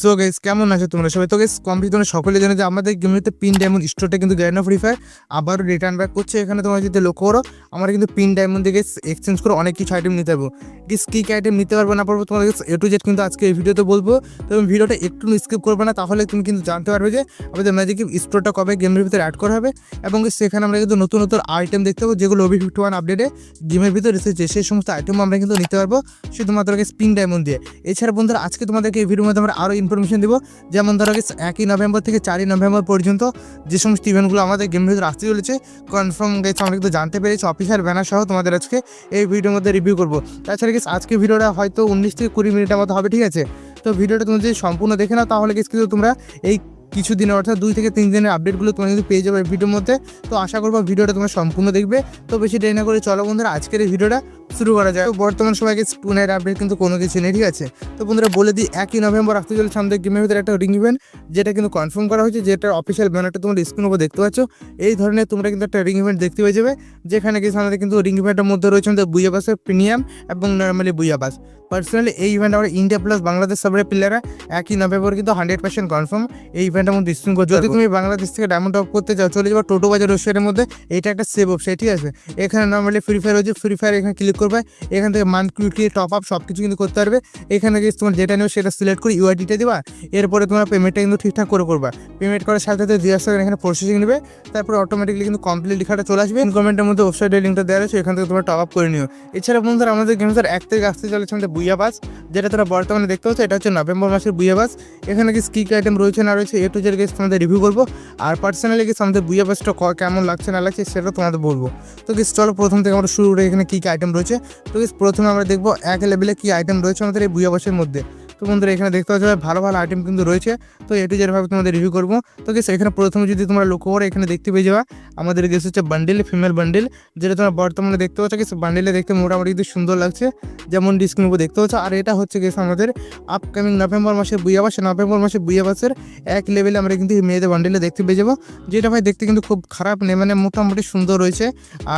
So guys কেমন আছো তোমরা? সবাই তো গাইস কমপ্লিট তোমরা সকলে জানো যে আমাদের গেমটিতে পিন ডায়মন্ড স্টোরটা কিন্তু গ্র্যান্ড ফ্রি ফায়ার আবারও রিটার্ন ব্যাক করছে। এখানে তোমরা যদি লক্ষ্য করো, আমরা কিন্তু পিন ডায়মন্ড থেকে এক্সচেঞ্জ করে অনেক কিছু আইটেম নিতে পারব। ডিস কী কী আইটেম নিতে পারব না পারব তোমাদের এ টু জেড কিন্তু আজকে এই ভিডিওতে বলব। তুমি ভিডিওটা একটু স্কিপ করবে না, তাহলে তুমি কিন্তু জানতে পারবে যে আমাদের ম্যাজিক স্টোরটা কবে গেমের ভিতরে অ্যাড করা হবে। এবং সেখানে আমরা কিন্তু নতুন নতুন আইটেম দেখতে পাবো, যেগুলো ওবি ফিফটি ওয়ান আপডেটে গেমের ভিতরে এসেছে। সেই সমস্ত আইটেম আমরা কিন্তু নিতে পারব, শুধুমাত্র স্পিন ডায়মন্ড দিয়ে। এছাড়া বন্ধুরা, আজকে তোমাদেরকে এই ভিডিওর মধ্যে আমরা আরও ইনফরমেশন দেবো। যেমন ধরো একই নভেম্বর থেকে চারই নভেম্বর পর্যন্ত যে সমস্ত ইভেন্টগুলো আমাদের গেম ভিতরে আসতে চলেছে কনফার্ম গেছে আমরা কিন্তু জানতে পেরেছি। অফিসার ব্যানার সহ তোমাদের আজকে এই ভিডিওর মধ্যে রিভিউ করব। তাছাড়া গেছে আজকে ভিডিওটা হয়তো উনিশ থেকে কুড়ি মিনিটের মতো হবে, ঠিক আছে? তো ভিডিওটা তুমি যদি সম্পূর্ণ দেখে নাও, তাহলে গেছে কিন্তু তোমরা এই কিছু দিনের অর্থাৎ দুই থেকে তিন দিনের আপডেটগুলো তোমরা কিন্তু পেয়ে যাবে ভিডিওর মধ্যে। তো আশা করব ভিডিওটা তোমরা সম্পূর্ণ দেখবে। তো বেশি দেরি না করে চলো বন্ধুরা, আজকের এই ভিডিওটা শুরু করা যায় বর্তমান সময়কে স্পুনের আপডেট কিন্তু কোনো কিছু নেই, ঠিক আছে? তো বন্ধুরা বলে দিই, একই নভেম্বর আসতে চলে আমাদের গেমের ভিতরে একটা রিং ইভেন্ট যেটা কিন্তু কনফার্ম করা হয়েছে যেটার অফিসিয়াল ব্যানারটা তোমরা স্ক্রিন উপর দেখতে পাচ্ছ। এই ধরনের তোমরা কিন্তু একটা রিং ইভেন্ট দেখতে পেয়ে যাবে, যেখানে কিছু আমাদের কিন্তু রিং ইভেন্টের মধ্যে রয়েছে আমাদের বুয়াবাসের প্রিমিয়াম এবং নর্মালি বুয়া বাস পার্সোনালি এই ইভেন্ট আমরা ইন্ডিয়া প্লাস বাংলাদেশ সাবরে প্লেয়াররা একই নভেম্বর কিন্তু হান্ড্রেড পার্সেন্ট কনফার্ম এই ইভেন্টের মধ্যে স্ক্রিন করতে যদি তুমি বাংলাদেশ থেকে ডায়মন্ড টপ করতে চাও চলে যাব টোটো বাজার ওয়েবসাইটের মধ্যে। এটা একটা সেভ ওয়েবসাইট ঠিক আছে? এখানে নর্মালি ফ্রি ফায়ার হচ্ছে ফ্রি ফায়ার এখানে ক্লিক করবে। এখান থেকে মান্থলি টপ আপ সব কিছু কিন্তু করতে পারবে। এখানে গিয়ে তোমার যেটা নেবে সেটা সিলেক্ট করে ইউআইডিটা দিবা। এরপরে তোমার পেমেন্টটা কিন্তু ঠিকঠাক করে করবা। পেমেন্ট করার সাথে সাথে জিএস এখানে প্রসেসিং নেবে। তারপরে অটোমেটিকলি কিন্তু কমপ্লিট লেখাটা চলে আসবে। কমেন্টের মধ্যে ওয়েবসাইটের লিঙ্কটা দেওয়া আছে এখান থেকে তোমরা টপ আপ করে নিও। এছাড়া বন্ধুরা আমাদের গেমসের এক থেকে আসতে চলেছে আমাদের বুইয়া বাস যেটা তোমরা বর্তমানে দেখতে পাচ্ছ, এটা হচ্ছে নভেম্বর মাসের বুইয়া বাস এখানে কি কী আইটেম রয়েছে না রয়েছে, এ টু জেড গেস তোমাদের রিভিউ করব। আর পার্সোনালি গেস আমাদের বুইয়া বাসটা ক- কেমন লাগছে না লাগছে সেটা তোমাদের বলব। তো গেস চলো প্রথম থেকে আমরা শুরু করে, এখানে কী কী আইটেম রয়েছে। তো গেস প্রথমে আমরা দেখব এক লেভেলে কী আইটেম রয়েছে আমাদের এই বুইয়া বাসের মধ্যে। তো বন্ধুরা, এখানে দেখতে পাচ্ছ ভালো ভালো আইটেম কিন্তু রয়েছে। তো এটি যেভাবে তোমাদের রিভিউ করব। তো গেছে এখানে প্রথমে যদি তোমরা লক্ষ্য করে, এখানে দেখতে পেয়ে যাবা, আমাদের গেস হচ্ছে বান্ডিল ফিমেল বান্ডিল যেটা তোমরা বর্তমানে দেখতে পাচ্ছ। গেস বান্ডিলে দেখতে মোটামুটি কিন্তু সুন্দর লাগছে, যেমন ডিসক্রিন দেখতে পাচ্ছ। আর এটা হচ্ছে গেস আমাদের আপকামিং নভেম্বর মাসের বুইয়াবাস নভেম্বর মাসের বুইয়াবাসের এক লেভেলে আমরা কিন্তু মেয়েদের বান্ডিলে দেখতে পেয়ে যাব। যেটা ভাই দেখতে কিন্তু খুব খারাপ নেই মানে মোটামুটি সুন্দর রয়েছে।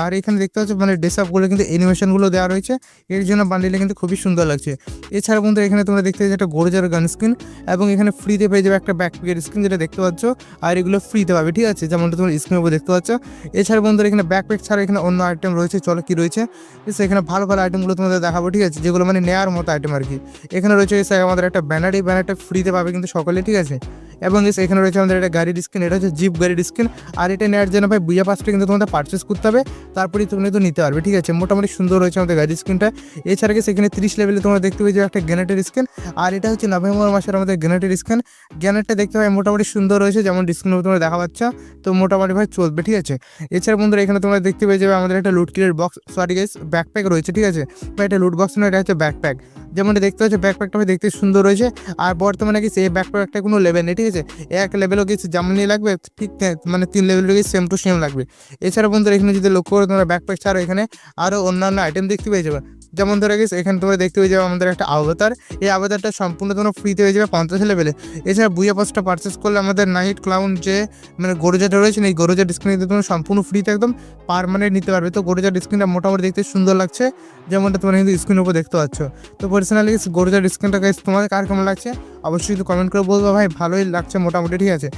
আর এখানে দেখতে পাচ্ছ মানে ডেসআপগুলো কিন্তু অ্যানিমেশনগুলো দেওয়া রয়েছে। এর জন্য বান্ডিলে কিন্তু খুবই সুন্দর লাগছে। এছাড়া বন্ধু এখানে তোমরা দেখতে পাচ্ছ একটা গোরজার গান স্ক্রিন এবং এখানে ফ্রিতে পেয়ে যাবে একটা ব্যাকপ্যাকের স্ক্রিন যেটা দেখতে পাচ্ছ। আর এগুলো ফ্রিতে পাবে, ঠিক আছে? যেমনটা তোমার স্ক্রিনের উপর দেখতে পাচ্ছ। এছাড়া বন্ধুরা, এখানে ব্যাকপ্যাক ছাড়া এখানে অন্য আইটেম রয়েছে, চলো কি রয়েছে? এখানে ভালো ভালো আইটেমগুলো তোমাদের দেখাবো, ঠিক আছে? যেগুলো মানে নেওয়ার মতো আইটেম আর কি। এখানে রয়েছে আমাদের একটা ব্যানার এই ব্যানারটা ফ্রিতে পাবে কিন্তু সকলে, ঠিক আছে? এবং এখানে রয়েছে আমাদের একটা গাড়ির স্ক্রিন এটা হচ্ছে জিপ গাড়ির স্ক্রিন আর এটা নেওয়ার জন্য ভাই বুয়া পাসটা কিন্তু তোমাদের পারচেস করতে হবে। তারপরেই তুমি কিন্তু নিতে পারবে, ঠিক আছে? মোটামুটি সুন্দর রয়েছে আমাদের গাড়ির স্ক্রিনটা এছাড়া কি সেখানে তিরিশ লেভেলে তোমরা দেখতে পেয়ে যাবে একটা গ্যানেটের স্ক্রিন আর এটা হচ্ছে নভেম্বর মাসের আমাদের গ্যানেটের স্ক্যান। গ্যানেটটা দেখতে ভাই মোটামুটি সুন্দর রয়েছে, যেমন ডিসক্রিন তোমরা দেখা পাচ্ছ। তো মোটামুটি ভাই চলবে, ঠিক আছে? এছাড়া বন্ধুরা এখানে তোমরা দেখতে পেয়ে যাবে আমাদের একটা লুটকিলের বক্স সরি গেস ব্যাকপ্যাক রয়েছে, ঠিক আছে? বা এটা লুট বক্স নয়, এটা হচ্ছে ব্যাকপ্যাক যেমনটা দেখতে পাচ্ছ ব্যাকপ্যাকটা দেখতে সুন্দর রয়েছে। আর বর্তমানে কি সেই ব্যাকপ্যাকটা কোনো লেভেল নেই, ঠিক আছে? এক লেভেলও কিছু যেমনই লাগবে, ঠিক মানে তিন লেভেলের কিছু সেম টু সেম লাগবে। এছাড়া বন্ধুরা, এখানে যদি লক্ষ্য করো, তোমরা ব্যাকপ্যাক ছাড়া এখানে আরও অন্যান্য আইটেম দেখতে পেয়ে যাবে। যেমন ধরে গেছে এখানে তোমরা দেখতে পেয়ে যাবে আমাদের একটা আবতার এই আবতারটা সম্পূর্ণ তোমরা ফ্রিতে হয়ে যাবে পঞ্চাশ লেভেলে এছাড়া বুয়া পাসটা পারচেস করলে আমাদের নাইট ক্লাউন যে মানে গরুজাটা রয়েছে এই গরুজার স্ক্রিনে তোমরা সম্পূর্ণ ফ্রিতে একদম পারমানেন্ট নিতে পারবে। তো গরুজার স্ক্রিনটা মোটামুটি দেখতে সুন্দর লাগছে। যেমনটা তোমরা কিন্তু স্ক্রিনের উপর দেখতে পাচ্ছ। তো পার্সোনালি গরুজার স্ক্রিনটা গাইস তোমাদের কার কেমন লাগছে? অবশ্যই কিন্তু কমেন্ট করে বলব ভাই, ভালোই লাগছে মোটামুটি, ঠিক আছে?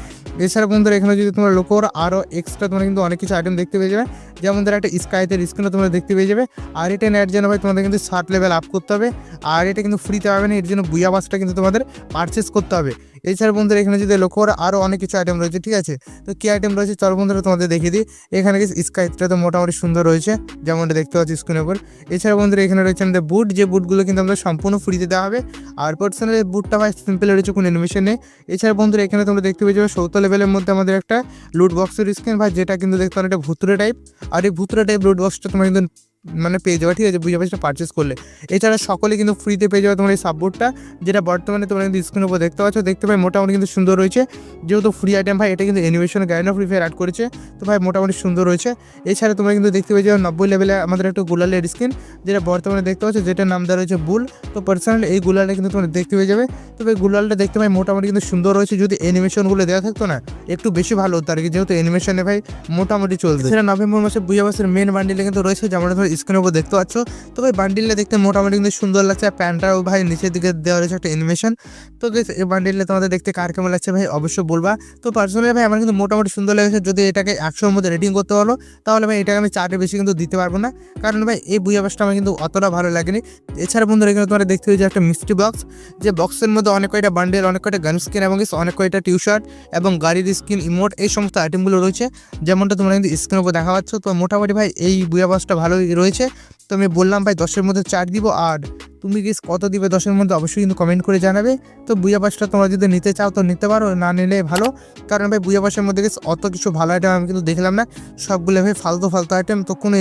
এছাড়া বন্ধুরা, এখানে যদি তোমরা লক্ষ্য করো আরও এক্সট্রা তোমরা কিন্তু অনেক কিছু আইটেম দেখতে পেয়ে যাবে। যেমন ধরো একটা স্কাইতে স্ক্রিনও তোমরা দেখতে পেয়ে যাবে। আর এটা নেওয়ার জন্য ভাই, তোমাদের কিন্তু ষাট লেভেল আপ করতে হবে। আর এটা কিন্তু ফ্রিতে পাবে না, এর জন্য বুয়া বাসটা কিন্তু তোমাদের পারচেস করতে হবে। এছাড়া বন্ধুরা, এখানে যদি লক্ষ্য করো আরও অনেক কিছু আইটেম রয়েছে, ঠিক আছে? তো কী আইটেম রয়েছে, চল বন্ধুরা, তোমাদের দেখিয়ে দিই। এখানে কিছু স্কাইটা তো মোটামুটি সুন্দর রয়েছে, যেমনটা দেখতে পাচ্ছি স্ক্রিনের উপর। এছাড়া বন্ধুরা, এখানে রয়েছে আমাদের বুট যে বুটগুলো কিন্তু আমাদের সম্পূর্ণ ফ্রিতে দেওয়া হবে। আর পার্সোনাল বুটটা ভাই সিম্পল রয়েছে কোনো অ্যানিমেশন নেই। এছাড়া বন্ধুরা, এখানে তোমরা দেখতে পেয়ে যাবে সত্তর লেভেলের মধ্যে আমাদের একটা লুট বক্সের স্ক্রিন ভাই, যেটা কিন্তু দেখতে অনেকটা ভুতুরে টাইপ আর এই ভুতুরে টাইপ লুট বক্সটা তোমরা কিন্তু মানে পেয়ে যাবে, ঠিক আছে? বুঝে পাচ্ছি পারচেস করলে। এছাড়া সকলে কিন্তু ফ্রিতে পেয়ে যাবে তোমার এই সাপোর্টটা যেটা বর্তমানে তোমরা কিন্তু স্ক্রিনের উপর দেখতে পাচ্ছ। দেখতে পাই মোটামুটি কিন্তু সুন্দর রয়েছে। যেহেতু ফ্রি আইটেম ভাই, এটা কিন্তু animation of free fire add করেছে। তো ভাই, মোটামুটি সুন্দর রয়েছে। এছাড়া তোমরা কিন্তু দেখতে পেয়ে যাবে নব্বই লেভেলে আমাদের একটা গুলালের স্ক্রিন যেটা বর্তমানে দেখতে পাচ্ছ, যেটার নাম দেওয়া রয়েছে বুল তো পার্সোনালি এই গুলালটা কিন্তু তোমরা দেখতে পেয়ে যাবে। তবে গুলালটা দেখতে পাই মোটামুটি কিন্তু সুন্দর রয়েছে। যদি অ্যানিমেশনগুলো দেওয়া থাকতো না, একটু বেশি ভালো হতো আর কি, যেহেতু অ্যানিমেশনে ভাই, মোটামুটি চলছে। সেটা নভেম্বর মাসে বুয়া মাসের মেন বান্ডিলে কিন্তু রয়েছে, যেমন স্ক্রিনের উপর দেখতে পাচ্ছ? তো ভাই বান্ডিলটা দেখতে মোটামুটি কিন্তু সুন্দর লাগছে। আর প্যান্টটাও ভাই নিচের দিকে দেওয়া রয়েছে একটা অ্যানিমেশন তো এই বান্ডিলটা তোমাদের দেখতে কার কেমন লাগছে ভাই অবশ্যই বলবা। তো পার্সোনালি ভাই, আমার কিন্তু মোটামুটি সুন্দর লেগেছে। যদি এটাকে একশোর মধ্যে রেটিং করতে পারো, তাহলে ভাই এটাকে আমি চারটে বেশি কিন্তু দিতে পারব না। কারণ ভাই, এই বুয়া বাসটা আমার কিন্তু অতটা ভালো লাগেনি। এছাড়া বন্ধুরা, এখানে তোমরা দেখতে হয়েছে একটা মিষ্টি বক্স যে বক্সের মধ্যে অনেক কয়টা বান্ডেল অনেক কয়টা গান স্কিন এবং অনেক কয়টা টিউ শার্ট এবং গাড়ির স্কিন ইমোট এই সমস্ত আইটেমগুলো রয়েছে। যেমনটা তোমরা কিন্তু স্ক্রিনের উপর দেখা পাচ্ছ। তো মোটামুটি ভাই, এই বুয়া বাসটা ভালোই রয়েছে। তো আমি বললাম, ভাই, দশের মধ্যে চার দিব আর তুমি গেস কত দিবে? দশের মধ্যে অবশ্যই কিন্তু কমেন্ট করে জানাবে। তো বুয়া বাসটা তোমরা যদি নিতে চাও তো নিতে পারো, না নিলে ভালো। কারণ ভাই বুয়া পাশের মধ্যে গেস অত কিছু ভালো আইটেম আমি কিন্তু দেখলাম না। সবগুলো ভাই ফালতু ফালতু আইটেম তো কোনো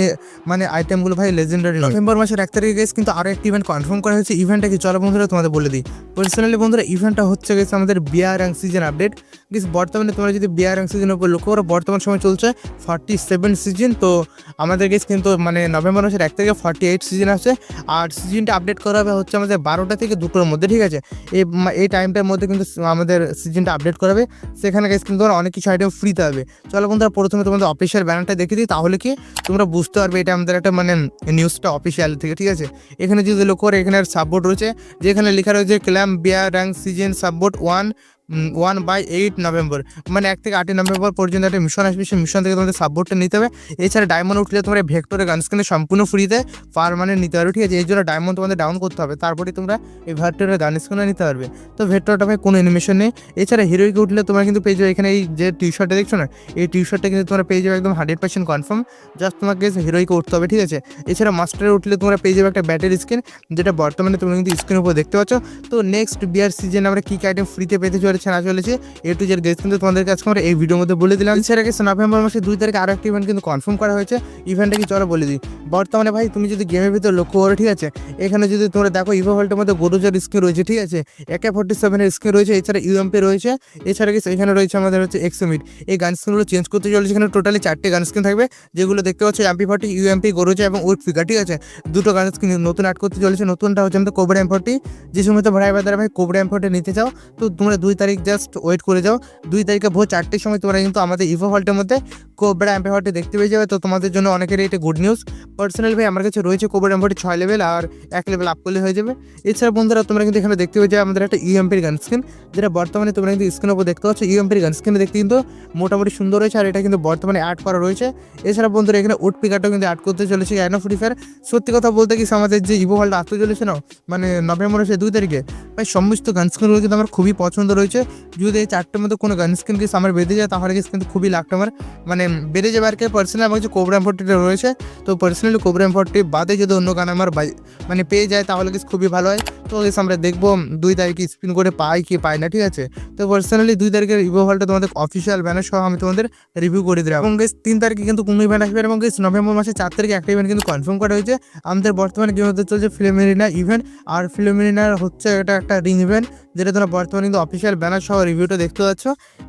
মানে আইটেমগুলো ভাই লেজেন্ডারি নভেম্বর মাসের এক তারিখে গেছে কিন্তু আরও একটি ইভেন্ট কনফার্ম করা হয়েছে। ইভেন্টটা কি? চলো বন্ধুরা, তোমাদের বলে দিই। পার্সোনালি বন্ধুরা ইভেন্টটা হচ্ছে গেছে আমাদের বিয়ার অ্যাং সিজন আপডেট গেস বর্তমানে তোমরা যদি বিয়ার অ্যাং সিজনের উপর লক্ষ্য করো, বর্তমান সময় চলছে ফর্টি সেভেন সিজন তো আমাদের গেস কিন্তু মানে নভেম্বর মাসের এক থেকে ফর্টি এইট সিজন আছে। আর সিজনটা আপডেট করা হবে হচ্ছে আমাদের বারোটা থেকে দুটোর মধ্যে, ঠিক আছে? এই এই টাইমটার মধ্যে কিন্তু আমাদের সিজনটা আপডেট করাবে। সেখানে গেস কিন্তু তোমরা অনেক কিছু আইটেম ফ্রিতে হবে। চলো বন্ধুরা, প্রথমে তোমাদের অফিসিয়াল ব্যানারটা দেখে দিই, তাহলে কি তোমরা বুঝতে পারবে এটা আমাদের একটা মানে নিউজটা অফিসিয়াল থেকে, ঠিক আছে? এখানে যদি লক্ষ্য করে, এখানে সাপোর্ট রয়েছে। যেখানে লেখা রয়েছে claim BR rank season support one one by eight November মানে এক থেকে আটই নভেম্বর পর্যন্ত একটা মিশন আসবে। সেই মিশন থেকে তোমাদের সাপোর্টটা নিতে হবে। এছাড়া ডায়মন্ড উঠলে তোমরা ভেক্টরের গান স্ক্রিনে সম্পূর্ণ ফ্রিতে পারমানেন্ট নিতে পারবে, ঠিক আছে? এই জন্য ডায়মন্ড তোমাদের ডাউন করতে হবে। তারপরে তোমরা এই ভেক্টরের গান স্ক্রিনে নিতে পারবে। তো ভেক্টরটা ভাই, কোনো অ্যানিমেশন নেই। এছাড়া হিরোইকে উঠলে তোমরা কিন্তু পেয়ে যাবে। এখানে এই যে টি শার্টটা দেখছ না? এই টি শার্টটা কিন্তু তোমরা পেয়ে যাবে একদম হান্ড্রেড পার্সেন্ট কনফার্ম জাস্ট তোমাকে হিরোইকে উঠতে হবে, ঠিক আছে? এছাড়া মাস্টারে উঠলে তোমরা পেয়ে যাবে একটা ব্যাটারি স্ক্রিন যেটা বর্তমানে তোমরা কিন্তু স্ক্রিনের উপর দেখতে পাচ্ছ। তো নেক্সট বিয়ার সিজনে আমরা কী কী আইটেম ফ্রিতে পেতে চলেছে না চলেছে এ টু জেড গেস কিন্তু তোমাদের কাছে আমরা এই ভিডিওর মধ্যে বলে দিলাম। গেছে নভেম্বর মাসের দুই তারিখে আরও একটা ইভেন্ট কিন্তু কনফার্ম করা হয়েছে। ইভেন্টটা কি চলো বলে দিই। বর্তমানে ভাই, তুমি যদি গেমের ভিতরে লক্ষ্য করো, ঠিক আছে? এখানে যদি তোমরা দেখো ইভো ভল্টের মধ্যে গোরুজার স্ক্রিন রয়েছে, ঠিক আছে? একে ফোর্টি সেভেনের স্ক্রিন রয়েছে, এছাড়া ইউএমপি রয়েছে। এছাড়া গেছে এখানে রয়েছে আমাদের হচ্ছে এক্সমিট এই গান স্ক্রিনগুলো চেঞ্জ করতে চলেছে, এখানে টোটালি চারটে গান স্ক্রিন থাকবে, যেগুলো দেখতে পাচ্ছ এমপি ফর্টি ইউএমপি গোরুজা এবং উইথ ফিগার ঠিক আছে? দুটো গান স্ক্রিন নতুন অ্যাড করতে চলেছে। নতুনটা হচ্ছে আমাদের কোবরা এম ফর্টি যে সময় তো ভাই কোবরা এম ফর্টি নিতে চাও, তো তোমরা দুই তারিখ জাস্ট ওয়েট করে যাও। দুই তারিখে ভোর চারটের সময় তোমরা কিন্তু আমাদের ইভো হলটের মধ্যে কোবরা এম ফর্টি দেখতে পেয়ে যাবে। তো তোমাদের জন্য অনেকের এটা গুড নিউজ পার্সোনাল ভাই, আমার কাছে রয়েছে কোবরা এম ফর্টি ছয় লেভেল আর এক লেভেল আপ করলে হয়ে যাবে। এছাড়া বন্ধুরা, তোমরা কিন্তু এখানে দেখতে পেয়ে যাবে আমাদের একটা ইউএমপির গান স্ক্রিন যেটা বর্তমানে তোমরা কিন্তু স্ক্রিনের উপর দেখতে পাচ্ছ। ইউএমপির গান স্ক্রিনে দেখতে কিন্তু মোটামুটি সুন্দর রয়েছে আর এটা কিন্তু বর্তমানে অ্যাড করা রয়েছে। এছাড়া বন্ধুরা, এখানে উড পিকারটাও কিন্তু অ্যাড করতে চলেছে অ্যানো ফ্রি ফায়ার সত্যি কথা বলতে কি, আমাদের যে ইভো হলটা আসতে চলেছে না মানে নভেম্বর মাসের দুই তারিখে, ভাই, সমস্ত গান স্ক্রিনগুলো কিন্তু আমার খুবই পছন্দ রয়েছে। যদি এই চারটের মধ্যে কোনো গান স্ক্রিন কিছু আমার বেঁধে যায়, তাহলে কিন্তু খুবই লাখটা আমার মানে বেড়ে যাবে আর কি পার্সোনাল আমার কাছে কোবরা ফোর্টিটা রয়েছে, তো পার্সোনালি কোবরা ফোর্টি বাদে যদি অন্য গান আমার মানে পেয়ে যায়, তাহলে কিছু খুবই ভালো হয়। তো আমরা দেখব দুই তারিখে স্পিন করে পাই কি পাই না, ঠিক আছে? তো পার্সোনালি দুই তারিখের ইভো হলটা তোমাদের অফিসিয়াল ব্যানার সহ আমি তোমাদের রিভিউ করে দিলাম। এবং গেস তিন তারিখে কিন্তু কোনো ইভেন্ট আসবে এবং গেস নভেম্বর মাসে চার তারিখে একটা ইভেন্ট কিন্তু কনফার্ম করা হয়েছে। আমাদের বর্তমানে গেম হতে চলছে ফিলোমিনা ইভেন্ট আর ফিলোমিনার হচ্ছে এটা একটা রিং ইভেন্ট যেটা তোমরা বর্তমানে কিন্তু অফিসিয়াল ব্যানার সহ রিভিউটা দেখতে পাচ্ছ।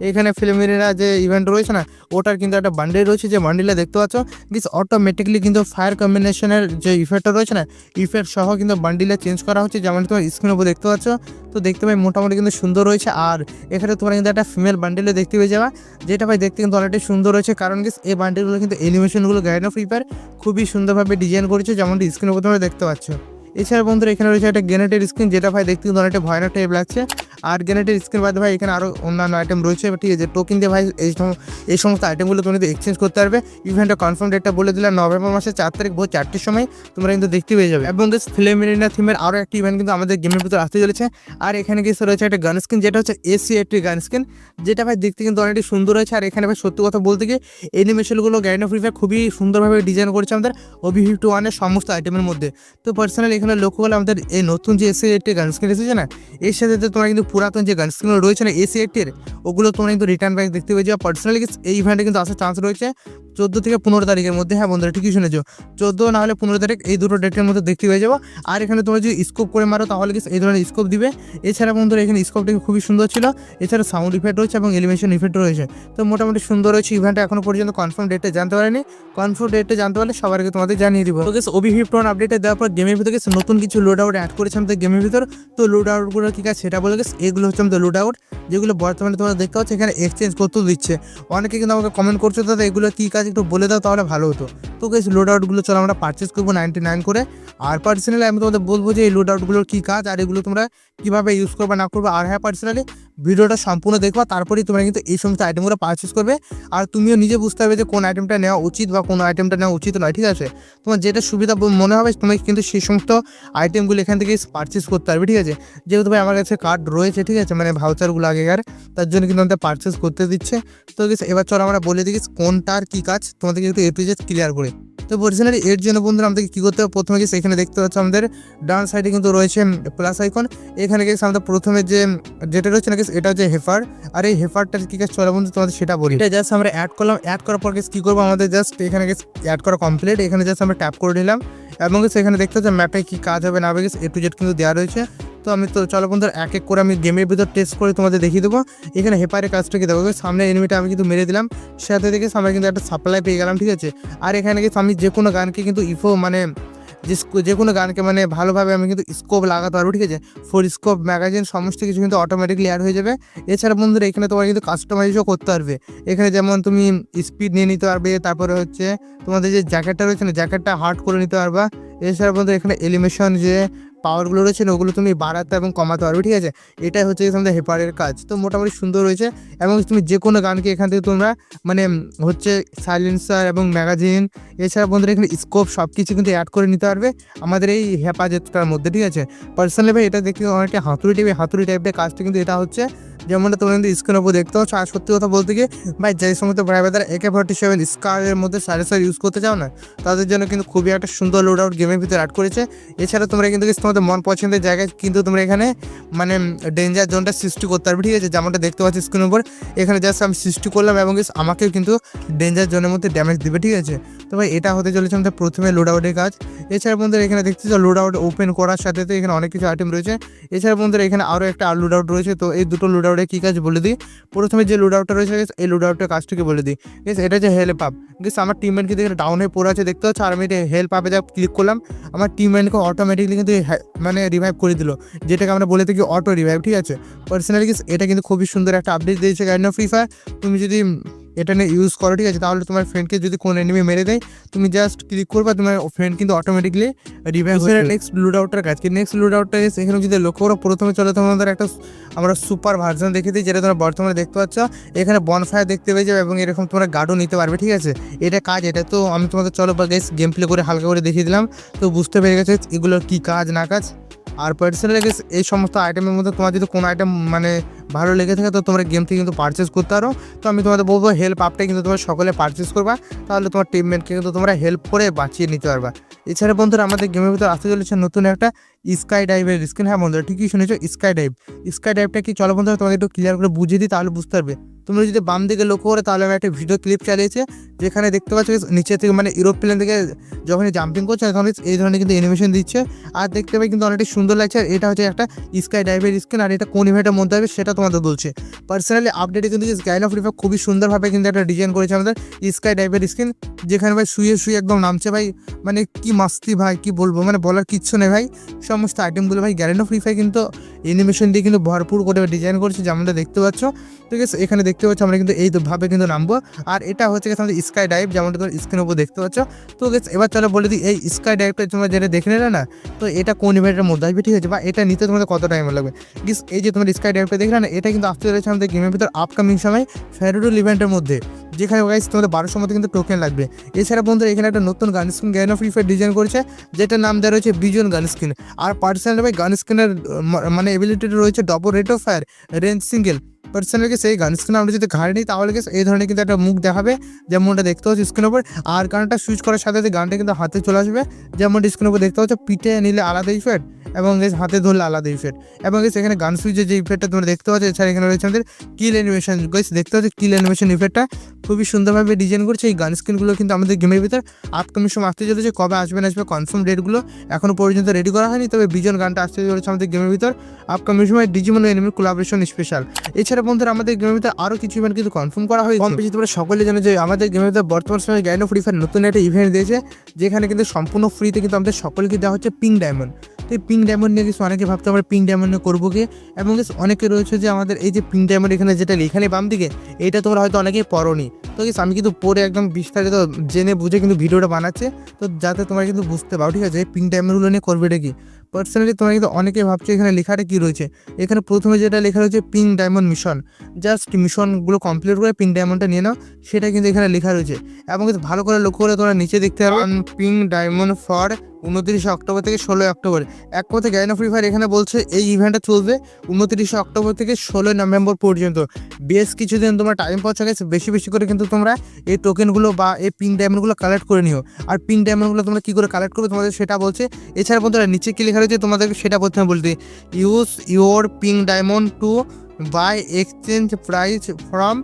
এখানে ফিলোমিনা যে ইভেন্ট রয়েছে না, ওটার কিন্তু একটা বান্ডেল রয়েছে, যে বান্ডেলে দেখতে পাচ্ছ। গেস অটোমেটিকলি কিন্তু ফায়ার কম্বিনেশনের যে ইফেক্টটা রয়েছে না ইফেক্ট সহ কিন্তু বান্ডিলে চেঞ্জ করা হচ্ছে। যেমন তোমার স্ক্রিনের উপর দেখতে পাচ্ছ? তো দেখতে পাই মোটামুটি কিন্তু সুন্দর রয়েছে। আর এখানে তোমরা কিন্তু একটা ফিমেল বান্ডেলে দেখতে পেয়ে যাওয়া যেটা ভাই দেখতে কিন্তু অনেকটাই সুন্দর রয়েছে। কারণ কি এই বান্ডেলগুলো কিন্তু এলিমেশনগুলো গাইড অফ রিপার খুবই সুন্দরভাবে ডিজাইন করেছে। যেমনটি স্ক্রিনের উপর তোমরা দেখতে পাচ্ছ। এছাড়া বন্ধুরা, এখানে রয়েছে একটা গ্রেনেটের স্ক্রিন যেটা ভাই দেখতে কিন্তু অনেকটা ভয়ানক টাইপ লাগছে। আর গ্রেনেটের স্ক্রিন বাদে ভাই এখানে আরও অন্যান্য আইটেম রয়েছে, ঠিক আছে। টোকিন দিয়ে ভাই এই এই সমস্ত আইটেমগুলো তুমি কিন্তু এক্সচেঞ্জ করতে পারবে। ইভেন্টের কনফার্ম ডেটটা বলে দিলাম, নভেম্বর মাসের চার তারিখ, ভোর চারটের সময় তোমরা কিন্তু দেখতে পেয়ে যাবে। এবং ফিলেমিনা থিমের আরও একটি ইভেন্ট কিন্তু আমাদের গেমের ভিতরে আসতে চলেছে। আর এখানে গিয়ে রয়েছে একটা গান স্কিন যেটা হচ্ছে এসি একটি গান স্কিন যেটা ভাই দেখতে কিন্তু অনেকটি সুন্দর হয়েছে। আর এখানে ভাই সত্যি কথা বলতে গিয়ে অ্যানিমেশনগুলো গাইড অফ রিফার খুবই সুন্দরভাবে ডিজাইন করেছে আমাদের ওবি ফিফটি ওয়ানের সমস্ত আইটেমের মধ্যে। তো পার্সোনালি এখানে লক্ষ্য করলে আমাদের এই নতুন যে এসি একটি গান স্ক্রিন এসেছে না, এর সাথে তোমরা কিন্তু পুরাতন যে গান স্ক্রিনগুলো রয়েছে না এসি একটির ওগুলো তোমরা কিন্তু রিটার্ন ব্যাক দেখতে পেয়ে যাও পার্সোনালি এই ইভেন্টে কিন্তু আসার চান্স রয়েছে। চোদ্দ থেকে পনেরো তারিখের মধ্যে হ্যাঁ বন্ধুরা, ঠিকই শুনেছো। চোদ্দ না হলে পনেরো তারিখ, এই দুটো ডেটের মধ্যে দেখতে পেয়ে যাব। আর এখানে তোমরা যদি স্কোপ করে মারো, তাহলে কিন্তু এই ধরনের স্কোপ দিবে। এছাড়া বন্ধুরা, এখানে স্কোপটা খুবই সুন্দর ছিল। এছাড়া সাউন্ড ইফেক্ট রয়েছে এবং এলিমেশন ইফেক্ট রয়েছে। তো মোটামুটি সুন্দর রয়েছে ইভেন্টটা এখনও পর্যন্ত কনফার্ম ডেটটা জানতে পারেনি। কনফার্ম ডেটটা জানতে পারলে সবার আগে তোমাদের জানিয়ে দিব। গেছে ওবি ফিফটি ওয়ান আপডেটে দেওয়ার পর গেমের ভিতরে নতুন কিছু লোড আউট অ্যাড করেছে আমাদের গেমের ভিতর, তো লোড আউটগুলো কী কাজ সেটা বলে গেছে। এগুলো হচ্ছে আমাদের লোড আউট যেগুলো বর্তমানে তোমরা দেখতে পাচ্ছ, এখানে এক্সচেঞ্জ করতেও দিচ্ছে। অনেকে কিন্তু আমাকে কমেন্ট করছ, দাদা, এগুলো কী কাজ? একটু বলে দাও তাহলে ভালো হতো। তো গেছে লোড আউটগুলো চলো, আমরা পারচেস করব নাইনটি নাইন করে। আর পার্সোনালি আমি তোমাদের বলব যে এই লোড আউটগুলোর কী কাজ, আর এগুলো তোমরা কীভাবে ইউজ করবে, না করবে, আর হ্যাঁ পার্সোনালি ভিডিওটা সম্পূর্ণ দেখবা, তারপরেই তোমরা কিন্তু এই সমস্ত আইটেমগুলো পারচেস করবে। আর তুমিও নিজে বুঝতে পারবে যে কোন আইটেমটা নেওয়া উচিত বা কোন আইটেমটা নেওয়া উচিত নয়, ঠিক আছে? তোমার যেটা সুবিধা মনে হবে তুমি কিন্তু সেই সমস্ত আইটেমগুলো এখান থেকে পারচেস করতে পারবে ঠিক আছে? যেহেতু ভাই আমার কাছে কার্ড রয়েছে, ঠিক আছে? মানে ভাউচারগুলো আগেকার, তার জন্য কিন্তু আমাদের পারচেস করতে দিচ্ছে। তো এবার চলো আমরা বলে দিই কোনটার কী কাজ? তোমাদেরকে একটু এ টু জেড ক্লিয়ার করে। তো পার্সোনালি এর জন্য বন্ধুরা আমাদেরকে কী করতে হবে? প্রথমে গেছে এখানে দেখতে পাচ্ছ আমাদের ডান সাইডে কিন্তু রয়েছে প্লাস আইকন এখানে গেছে আমাদের প্রথমে যে যেটা রয়েছে না এটা হচ্ছে হেফার আর এই হেফারটার কী কাজ চলে বন্ধু? তোমাদের সেটা বলি। এটা জাস্ট আমরা অ্যাড করলাম। অ্যাড করার পর গেছে কী করব? আমাদের জাস্ট এখানে গেছে অ্যাড করা কমপ্লিট এখানে জাস্ট আমরা ট্যাপ করে নিলাম। এবং এখানে দেখতে হচ্ছে ম্যাপে কী কাজ হবে না হবে গেছে এ টু জেড কিন্তু দেওয়া রয়েছে। তো আমি তো চলো বন্ধুরা, এক এক করে আমি গেমের ভিতর টেস্ট করে তোমাদের দেখিয়ে দেবো। এখানে হেপারের কাজটা কি দেবো সামনে এনিমিটা আমি কিন্তু মেরে দিলাম। সাথে দেখে আমরা কিন্তু একটা সাপ্লাই পেয়ে গেলাম, ঠিক আছে? আর এখানে গেছে আমি যে কোনো গানকে কিন্তু ইফো মানে যে যে কোনো গানকে মানে ভালোভাবে আমি কিন্তু স্কোপ লাগাতে পারব, ঠিক আছে? ফোর স্কোপ ম্যাগাজিন সমস্ত কিছু কিন্তু অটোমেটিকলি অ্যাড হয়ে যাবে। এছাড়া বন্ধুরা, এখানে তোমার কিন্তু কাস্টমাইজও করতে পারবে। এখানে যেমন তুমি স্পিড নিয়ে নিতে পারবে, তারপরে হচ্ছে তোমাদের যে জ্যাকেটটা রয়েছে না জ্যাকেটটা হার্ড করে নিতে পারবা। এছাড়া বন্ধুরা, এখানে এলিমেশন যে পাওয়ারগুলো রয়েছে ওগুলো তুমি বাড়াতে এবং কমাতে পারবে, ঠিক আছে? এটাই হচ্ছে তোমাদের হেপারের কাজ। তো মোটামুটি সুন্দর রয়েছে এবং তুমি যে কোনো গানকে এখান থেকে তোমরা মানে হচ্ছে সাইলেন্সার এবং ম্যাগাজিন এছাড়া বন্ধুরা এখানে স্কোপ সব কিছু কিন্তু অ্যাড করে নিতে পারবে আমাদের এই হেফাজতটার মধ্যে, ঠিক আছে? পার্সোনালি ভাই, এটা দেখতে অনেকটা হাতুড়ি টাইপের হাতুড়ি টাইপের কাজটা কিন্তু এটা হচ্ছে যেমনটা তোমরা কিন্তু স্ক্রিনের উপর দেখতে পাচ্ছ। আর সত্যি কথা বলতে গিয়ে, ভাই, যে সমস্ত ড্রাইভাররা একে ফর্টি সেভেন স্কারের মধ্যে সাড়ে সাড়ে ইউজ করতে চাও না, তাদের জন্য কিন্তু খুবই একটা সুন্দর লোড আউট গেমের ভিতরে অ্যাড করেছে। এছাড়া তোমরা কিন্তু তোমাদের মন পছন্দের জায়গায় কিন্তু তোমরা এখানে মানে ডেঞ্জার জোনটা সৃষ্টি করতে পারবে, ঠিক আছে? যেমনটা দেখতে পাচ্ছি স্ক্রিনের উপর। এখানে জাস্ট আমি সৃষ্টি করলাম এবং আমাকেও কিন্তু ডেঞ্জার জোনের মধ্যে ড্যামেজ দিবে, ঠিক আছে? তো ভাই, এটা হতে চলেছে আমাদের প্রথমে লোড আউটের কাজ। এছাড়া বন্ধুরা, এখানে দেখতে চাও লোড আউট ওপেন করার সাথে তো এখানে অনেক কিছু আইটেম রয়েছে। এছাড়া বন্ধুরা, এখানে আরও একটা লোড আউট রয়েছে। তো এই দুটো লোড আউটে কী কাজ বলে দিই? প্রথমে যে লুডাউটটা রয়েছে গেছে এই লুডাউটের আউটের কাজটাকে বলে দিই। গেস এটা হচ্ছে হেল্প আপ গেস আমার টিমমেট কিন্তু এখানে ডাউন হয়ে পড়ে আছে, দেখতে পাচ্ছ? আর আমি এটা হেল্প আপে যা ক্লিক করলাম, আমার টিমমেটকে অটোমেটিকলি কিন্তু মানে রিভাইভ করে দিল। যেটাকে আমরা বলে থাকি অটো রিভাইভ ঠিক আছে? পার্সোনালি গেস এটা কিন্তু খুবই সুন্দর একটা আপডেট দিয়েছে গাইড ফ্রি ফায়ার তুমি যদি এটা নিয়ে ইউজ করো ঠিক আছে? তাহলে তোমার ফ্রেন্ডকে যদি কোনো এনিমি মেরে দেয় তুমি জাস্ট ক্লিক করবা তোমার ফ্রেন্ড কিন্তু অটোমেটিকলি রিভাইভ হয়ে নেক্সট লুড আউটটার কাজ কি? নেক্সট লুড আউটটা এখানে যদি লক্ষ্য করো প্রথমে চলে তোমাদের একটা আমরা সুপার ভার্জন দেখে দিই যেটা তোমরা বর্তমানে দেখতে পাচ্ছ। এখানে বনফায়ার দেখতে পেয়ে যাবে এবং এরকম তোমরা গার্ডও নিতে পারবে ঠিক আছে? এটা কাজ এটা তো আমি তোমাদের চলো বা গেম প্লে করে হালকা করে দেখিয়ে দিলাম। তো বুঝতে পেরে গেছে এগুলোর কী কাজ না কাজ? আর পার্সোনালি গেস এই সমস্ত আইটেমের মধ্যে তোমার যদি কোনো আইটেম মানে ভালো লেগে থাকে, তো তোমরা গেম থেকে কিন্তু পারচেস করতে পারো। তো আমি তোমাদের বলব হেল্প আপটা কিন্তু তোমরা সকলে পারচেস করবা, তাহলে তোমার টিমমেটকে কিন্তু তোমরা হেল্প করে বাঁচিয়ে নিতে পারবা। এছাড়া বন্ধুরা, আমাদের গেমের ভিতরে আসতে চলেছে নতুন একটা স্কাই ডাইভের স্ক্রিন হ্যাঁ বন্ধুরা, ঠিকই শুনেছো স্কাই ডাইভ স্কাই ডাইভটা কি? চলো বন্ধুরা, তোমাকে একটু ক্লিয়ার করে বুঝিয়ে দিই, তাহলে বুঝতে পারবে। তোমরা যদি বাম দিকে লক্ষ্য করে, তাহলে আমি একটা ভিডিও ক্লিপ চালিয়েছে, যেখানে দেখতে পাচ্ছ নিচে থেকে মানে ইউরোপ্লেন থেকে যখনই জাম্পিং করছে, তখন এই ধরনের কিন্তু অ্যানিমেশন দিচ্ছে। আর দেখতে পাই কিন্তু অনেকটা সুন্দর লাগছে, আর এটা হচ্ছে একটা স্কাই ডাইভের স্ক্রিন আর এটা কোন ইভেন্টের মধ্যে হবে সেটা তোমাদের বলছে। পার্সোনালি আপডেটে কিন্তু স্কাইন অফ রিফার খুবই সুন্দরভাবে কিন্তু একটা ডিজাইন করেছে আমাদের স্কাই ডাইভের স্ক্রিন যেখানে ভাই শুয়ে শুয়ে একদম নামছে ভাই মানে কি মাস্তি ভাই, কি বলব মানে বলার কিচ্ছু নেই ভাই। সমস্ত আইটেমগুলো ভাই গ্যারেন্ট ফ্রি রিফাই কিন্তু অ্যানিমেশন দিয়ে কিন্তু ভরপুর করে ডিজাইন করেছে, যেমনটা দেখতে পাচ্ছ। ঠিক আছে এখানে দেখতে পাচ্ছ আমরা কিন্তু এই তো ভাবে কিন্তু নামবো। আর এটা হচ্ছে গেছে আমাদের স্কাই ডাইভ যেমনটা তোমার স্ক্রিনের উপর দেখতে পাচ্ছ। তো গেছে এবার চলো বলে দিই, এই স্কাই ডাইভটা তোমরা যেটা দেখে নিলে না, তো এটা কোন ইভেন্টের মধ্যে আসবে, ঠিক আছে? বা এটা নিতে তোমাদের কত টাইম লাগবে? এই যে তোমার স্কাই ডাইভটা দেখলে না, এটা কিন্তু আসতে চলেছে আমাদের গেমের ভিতর আপকামিং সময় ফেরোডুল ইভেন্টের মধ্যে। যেখানে গাইস তোমাদের বারোশো মতো কিন্তু টোকেন লাগবে। এছাড়া বন্ধুরা এখানে একটা নতুন gun screen gun of free design করেছে, যেটার নাম দেওয়া রয়েছে বিজন গান স্ক্রিন আর পার্সোনাল ভাই গান স্ক্রিনের মানে এবিলিটিটা রয়েছে double rate of fire range single পার্সোনালকে সেই গান স্ক্রিন আমরা যদি ঘাড়ে নিই, তাহলে এই ধরনের কিন্তু একটা মুখ দেখাবে যেমনটা দেখতে পাচ্ছি স্ক্রিনের উপর। আর গানটা সুইচ করার সাথে সাথে গানটা কিন্তু হাতে চলে আসবে যেমনটা স্ক্রিনের উপর দেখতে পাচ্ছ, পিঠে নিলে আলাদা ইফেক্ট এবং হাতে ধরলে আলাদা ইফেক্ট এবং এখানে গান সুইচের যে ইফেক্টটা তোমরা দেখতে পাচ্ছ, এছাড়া এখানে রয়েছে আমাদের কিল অ্যানিমেশন দেখতে পাচ্ছ কিল অ্যানিমেশন ইফেক্টটা খুবই সুন্দরভাবে ডিজাইন করছে। এই গান স্ক্রিনগুলো কিন্তু আমাদের গেমের ভিতর আপকামিং সময় আসতে চলেছে। কবে আসবে না আসবে কনফার্ম ডেটগুলো এখনও পর্যন্ত রেডি করা হয়নি। তবে বিজন গানটা আসতে চলেছে আমাদের গেমের ভিতর আপকামিং সময়। ডিজিমন এনিমির কোলাবোরেশন স্পেশাল এছাড়া বন্ধুরা, আমাদের গেমের ভিতরে আরও কিছু ইভেন্ট কিন্তু কনফার্ম করা হয়েছে। কম বেশি সকলে জানো যে আমাদের গেমের ভিতরে বর্তমান সময় গ্যান্ড ফ্রি ফায়ার নতুন একটা ইভেন্ট দিয়েছে, যেখানে কিন্তু সম্পূর্ণ ফ্রিতে কিন্তু আমাদের সকলকে দেওয়া হচ্ছে পিঙ্ক ডায়মন্ড তো এই পিঙ্ক ডায়মন্ড নিয়ে কিছু অনেকে ভাবতে আমরা পিঙ্ক ডায়মন্ড নিয়ে করব কি? এবং অনেকে রয়েছে যে আমাদের এই যে পিঙ্ক ডায়মন্ড এখানে যেটা এখানে বাম দিকে এটা তোমরা হয়তো অনেকেই পড়োনি। তো কিছু আমি কিন্তু পরে একদম বিস্তারিত জেনে বুঝে কিন্তু ভিডিওটা বানাচ্ছে। তো যাতে তোমরা কিন্তু বুঝতে পারো, ঠিক আছে? এই পিঙ্ক ডায়মন্ডগুলো নিয়ে করবে এটা কি? পার্সোনালি তোমরা কিন্তু অনেকে ভাবছ এখানে লেখাটা কি রয়েছে? এখানে প্রথমে যেটা লেখা রয়েছে পিঙ্ক ডায়মন্ড মিশন জাস্ট মিশনগুলো কমপ্লিট করে পিঙ্ক ডায়মন্ডটা নিয়ে নাও, সেটা কিন্তু এখানে লেখা রয়েছে। এবং কিন্তু ভালো করে লক্ষ্য করে তোমরা নিচে দেখতে পারো পিঙ্ক ডায়মন্ড ফর উনত্রিশে অক্টোবর থেকে ষোলোই অক্টোবর। এক কথা গ্যান অফ ফ্রি ফায়ার এখানে বলছে এই ইভেন্টটা চলবে উনত্রিশে অক্টোবর থেকে ষোলোই নভেম্বর পর্যন্ত। বেশ কিছুদিন তোমরা টাইম পাচ্ছ গেছে বেশি বেশি করে কিন্তু তোমরা এই টোকেনগুলো বা এই পিঙ্ক ডায়মন্ডগুলো কালেক্ট করে নিও। আর পিঙ্ক ডায়মন্ডগুলো তোমরা কী করে কালেক্ট করবে তোমাদের সেটা বলছে, এছাড়া বন্ধুরা নিচে কী লেখা রয়েছে তোমাদেরকে সেটা প্রথমে বলতে use your pink diamond to buy exchange price from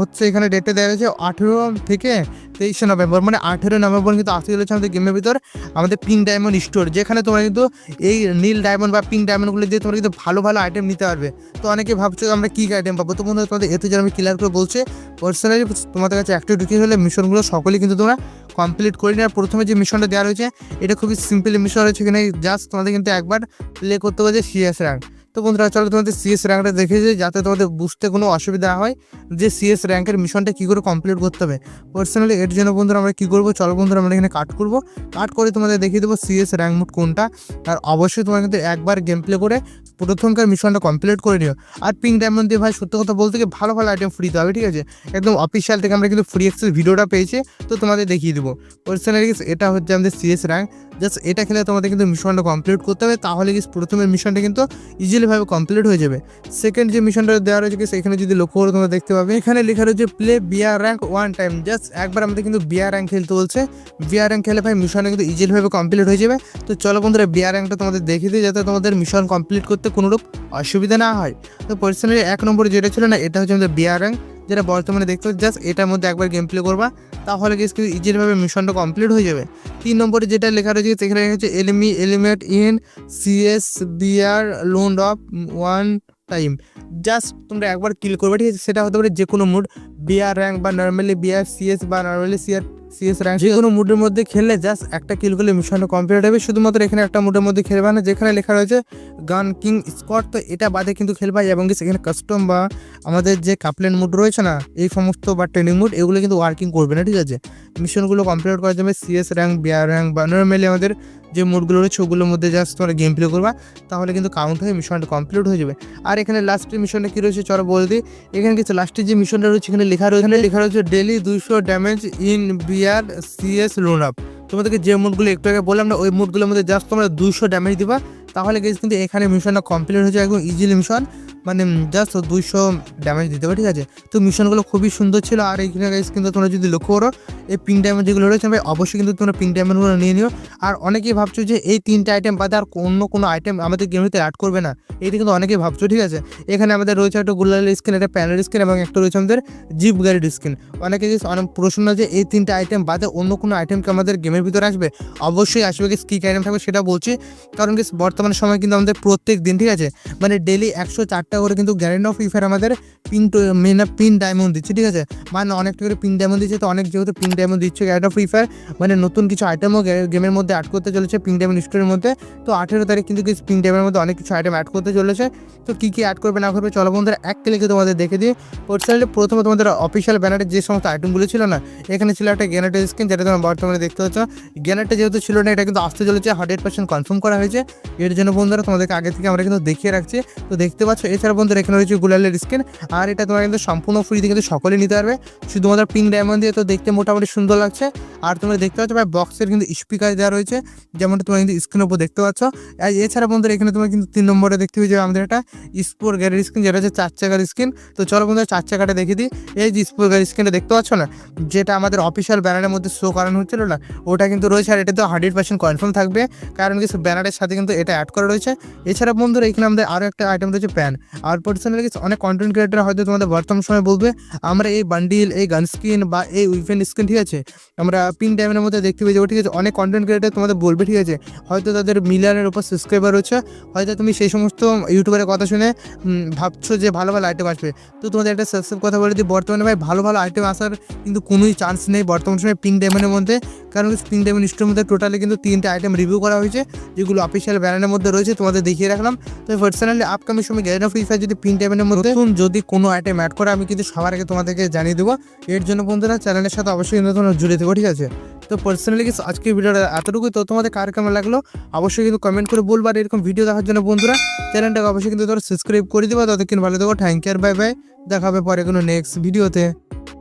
হচ্ছে এখানে ডেটে দেওয়া হয়েছে আঠেরো থেকে তেইশে নভেম্বর। মানে আঠেরো নভেম্বর কিন্তু আসতে চলেছে আমাদের গেমের ভিতর, আমাদের পিঙ্ক ডায়মন্ড স্টোর যেখানে তোমরা কিন্তু এই নীল ডায়মন্ড বা পিঙ্ক ডায়মন্ডগুলো দিয়ে তোমরা কিন্তু ভালো ভালো আইটেম নিতে পারবে। তো অনেকে ভাবছ আমরা কী আইটেম পাবো? তো বন্ধুরা, তোমাদের এতে যেন আমি ক্লিয়ার করে বলছে পার্সোনালি তোমাদের কাছে একটা ঢুকিয়ে হলে মিশনগুলো সকলেই কিন্তু তোমরা কমপ্লিট করে নিয়ে আর প্রথমে যে মিশনটা দেওয়া রয়েছে, এটা খুবই সিম্পল মিশন রয়েছে এখানে জাস্ট তোমাদের কিন্তু একবার প্লে করতে হবে যে সিএস র্যাঙ্ক তো বন্ধুরা, চলো তোমাদের সিএস র্যাঙ্কটা দেখে যে যাতে তোমাদের বুঝতে কোনো অসুবিধা হয় যে সিএস র্যাঙ্কের মিশনটা কী করে কমপ্লিট করতে হবে। পার্সোনালি এর জন্য বন্ধুরা, আমরা কী করব? চলো বন্ধুরা, আমরা এখানে কাট করব। কাট করে তোমাদের দেখিয়ে দেবো সিএস র্যাঙ্ক মোড কোনটা। আর অবশ্যই তোমার কিন্তু একবার গেম প্লে করে প্রথমকার মিশনটা কমপ্লিট করে নিও। আর পিঙ্ক ডায়মন্ড দিয়ে ভাই, সত্য কথা বলতে গিয়ে ভালো ভালো আইটেম ফ্রিতে হবে, ঠিক আছে? একদম অফিসিয়াল থেকে আমরা কিন্তু ফ্রি অ্যাক্সেস ভিডিওটা পেয়েছি, তো তোমাদের দেখিয়ে দেবো। পার্সোনালি এটা হচ্ছে আমাদের সিএস র্যাঙ্ক জাস্ট এটা খেলে তোমাদের কিন্তু মিশনটা কমপ্লিট করতে হবে, তাহলে কি প্রথমের মিশনটা কিন্তু ইজিলিভাবে কমপ্লিট হয়ে যাবে। সেকেন্ড যে মিশনটা দেওয়া রয়েছে কি, সেখানে যদি লক্ষ্য করে তোমরা দেখতে পাবে, এখানে লেখা রয়েছে play BR rank one time just একবার আমাদের কিন্তু বিয়ার র্যাঙ্ক খেলতে বলছে। বিয়ার র্যাঙ্ক খেলে ভাই মিশনটা কিন্তু ইজিলিভাবে কমপ্লিট হয়ে যাবে। তো চলো বন্ধুরা বিয়ার র্যাঙ্কটা তোমাদের দেখিয়ে দিই, যাতে তোমাদের মিশন কমপ্লিট করতে কোনোরূপ অসুবিধা না হয়। তো পার্সোনালি এক নম্বরে যেটা ছিল না, এটা হচ্ছে আমাদের বিয়ার র্যাঙ্ক যেটা বর্তমানে দেখতে জাস্ট এটার মধ্যে একবার গেম প্লে করবা। তাহলে কিন্তু ইজিলিভাবে মিশনটা কমপ্লিট হয়ে যাবে? তিন নম্বরে যেটা লেখা রয়েছে সেখানে লেখা হচ্ছে elimi eliminate in CS BR lone of one time just তোমরা একবার কিল করবে, ঠিক আছে? সেটা হতে পারে যে কোনো মুড বিআর র্যাঙ্ক বা নর্মালি বিআর সিএস বা নর্মালি সিআর সিএস র্যাঙ্ক যে কোনো মুডের মধ্যে খেললে জাস্ট একটা কিল করলে মিশনটা কমপ্লিট হবে। শুধুমাত্র এখানে একটা মুডের মধ্যে খেলবে না যেখানে লেখা রয়েছে গান কিং স্কট তো এটা বাদে কিন্তু খেলবা। এবং সেখানে কাস্টম বা আমাদের যে কাপলেন মুড রয়েছে না এই সমস্ত বা ট্রেনিং মুড এগুলো কিন্তু ওয়ার্কিং করবে না ঠিক আছে? মিশনগুলো কমপ্লিট করার জন্য সিএস র্যাঙ্ক বিআর র্যাঙ্ক বা নর্মালি আমাদের যে মুডগুলো রয়েছে ওগুলোর মধ্যে জাস্ট তোমরা গেম প্লে করবা তাহলে কিন্তু কাউন্ট হয়ে মিশনটা কমপ্লিট হয়ে যাবে। আর এখানে লাস্টের মিশনটা কী রয়েছে চলো বলে দিই। এখানে কিছু লাস্টের যে মিশনটা রয়েছে এখানে লেখা রয়েছে এখানে লেখা রয়েছে ডেলি দুইশো ড্যামেজ ইন বিআর সিএস রোন আপ তোমাদেরকে যে মুডগুলো একটু আগে বললাম না, ওই মুডগুলোর মধ্যে জাস্ট তোমরা দুশো ড্যামেজ দিবা, তাহলে গেছে কিন্তু এখানে মিশনটা কমপ্লিট হয়ে যায় একদম ইজিলি মিশন মানে জাস্ট দুইশো ড্যামেজ দিতে হবে, ঠিক আছে? তো মিশনগুলো খুবই সুন্দর ছিল। আর এইখানে গাইজ কিন্তু তোমরা যদি লক্ষ্য করো, এই পিঙ্ক ডায়মন্ড যেগুলো রয়েছে, ভাই, অবশ্যই কিন্তু তোমরা পিঙ্ক ডায়মন্ডগুলো নিয়ে নিও। আর অনেকেই ভাবছ যে এই তিনটে আইটেম বাদে আর অন্য কোনো আইটেম আমাদের গেমটিতে অ্যাড করবে না। এইটা কিন্তু অনেকেই ভাবছ, ঠিক আছে? এখানে আমাদের রয়েছে একটা গুলাল স্কিন একটা প্যানেল স্কিন এবং একটা রয়েছে আমাদের জিপ গাড়ির স্কিন অনেকে যে অনেক প্রশ্ন যে এই তিনটে আইটেম বাদে অন্য কোনো আইটেম কি আমাদের গেমের ভিতরে আসবে? অবশ্যই আসবে কি স্কিক আইটেম থাকবে সেটা বলছি। কারণ কি বর্তমান সময় কিন্তু আমাদের প্রত্যেক দিন, ঠিক আছে? মানে ডেলি একশো চারটা করে কিন্তু গ্যারেন্ট অফ ফ্রি ফায়ার আমাদের পিন মেন পিন ডায়মন্ড দিচ্ছে, ঠিক আছে? মানে অনেকটা করে পিন ডায়মন্ড দিচ্ছে, তো অনেক যেহেতু পিন ডায়মন্ড দিচ্ছে গ্যারেন্ট অফ ফ্রি ফায়ার মানে নতুন কিছু আইটেমও গেমের মধ্যে অ্যাড করতে চলেছে পিন ডায়মন্ড স্টোরের মধ্যে। তো আঠেরো তারিখ কিন্তু কিছু পিন ডায়মন্ডের মধ্যে অনেক কিছু আইটেম অ্যাড করতে চলেছে। তো কী কী অ্যাড করবে না করবে, চলো বন্ধুরা, এক ক্লিকে তোমাদের দেখে দিই। পার্সোনালি প্রথমে তোমাদের অফিসিয়াল ব্যানারের যে সমস্ত আইটেমগুলো ছিল না, এখানে ছিল একটা গ্যানেটের স্ক্রিন যেটা তোমরা বর্তমানে দেখতে পাচ্ছ। গ্যানেটটা যেহেতু ছিল না, এটা কিন্তু আসতে চলেছে হান্ড্রেড পার্সেন্ট কনফার্ম করা হয়েছে। এর জন্য বন্ধুরা তোমাদেরকে আগে থেকে আমরা কিন্তু দেখিয়ে রাখছি। তো দেখতে পাচ্ছ এছাড়া বন্ধুরা, এখানে রয়েছে গুলালের স্ক্রিন আর এটা তোমরা কিন্তু সম্পূর্ণ ফ্রিতে কিন্তু সকলে নিতে পারবে। শুধুমাত্র পিঙ্ক ডায়মন্ড দিয়ে তো দেখতে মোটামুটি সুন্দর লাগছে। আর তোমরা দেখতে পাচ্ছ ভাই বক্সের কিন্তু স্পিকার দেওয়া রয়েছে। যেমনটা তোমরা কিন্তু স্ক্রিনের উপর দেখতে পাচ্ছ। আর এছাড়া বন্ধুরা এখানে তোমরা কিন্তু তিন নম্বরে দেখতে পেয়ে যাবে আমাদের একটা স্পোর গাড়ির স্ক্রিন যেটা হচ্ছে চার চাকার স্ক্রিন তো চলো বন্ধুরা চার চাকাটা দেখে দিই। এই যে স্পোর গাড়ির স্ক্রিনটা দেখতে পাচ্ছ না? যেটা আমাদের অফিসিয়াল ব্যানারের মধ্যে শো করানো হচ্ছিল না, ওটা কিন্তু রয়েছে আর এটা তো হান্ড্রেড পার্সেন্ট কনফার্ম থাকবে। কারণ কিছু ব্যানারের সাথে কিন্তু এটা অ্যাড করা রয়েছে। এছাড়া বন্ধুরা এখানে আমাদের আরও একটা আইটেম রয়েছে প্যান আর পার্সোনালি কিছু অনেক কন্টেন্ট ক্রিয়েটার হয়তো তোমাদের বর্তমান সময় বলবে, আমরা এই বান্ডিল এই গান স্ক্রিন বা এই উইফেন ঠিক ঠিক আছে? আমরা পিন টাইমের মধ্যে দেখতে পেয়ে যাব, ঠিক আছে? অনেক কন্টেন্ট ক্রিয়েটার তোমাদের বলবে, ঠিক আছে? হয়তো তাদের মিলিয়নের উপর সাবস্ক্রাইবার হচ্ছে হয়তো তুমি সেই সমস্ত ইউটিউবারের কথা শুনে ভাবছ যে ভালো ভালো আইটেম আসবে। তো তোমাদের একটা সাবস্ক্রাইব কথা বলে দিই, বর্তমানে ভাই ভালো ভালো আইটেম আসার কিন্তু কোনোই চান্স নেই বর্তমান সময় পিন ডায়মন্ডের মধ্যে। কারণ পিঙ্ক ডায়মন্ড স্টোরের মধ্যে টোটালি কিন্তু তিনটে আইটেম রিভিউ করা হয়েছে, যেগুলো অফিসিয়াল ব্যানারের মধ্যে রয়েছে, তোমাদের দেখিয়ে রাখলাম। তো পার্সোনালি আপকামিং সময় গ্যারেন অফ ফায়ার যদি পিন ডায়মন্ডের মধ্যে যদি কোনো আইটেম অ্যাড করে, আমি কিন্তু সবার আগে তোমাদেরকে জানিয়ে দেবো। এর জন্য বন্ধুরা চ্যানেলের সাথে অবশ্যই কিন্তু তোমরা জুড়ে দেবো ঠিক আছে? তো পার্সোনালি কিছু আজকের ভিডিওটা এতটুকুই। তো তোমাদের কার কেমন লাগল? অবশ্যই কিন্তু কমেন্ট করে বলব। আর এরকম ভিডিও দেখার জন্য বন্ধুরা চ্যানেলটাকে অবশ্যই কিন্তু তোমরা সাবস্ক্রাইব করে দেবো। ততক্ষণ ভালো দেবো থ্যাংক ইউ বাই বাই দেখা হবে পরে কোনো নেক্সট ভিডিওতে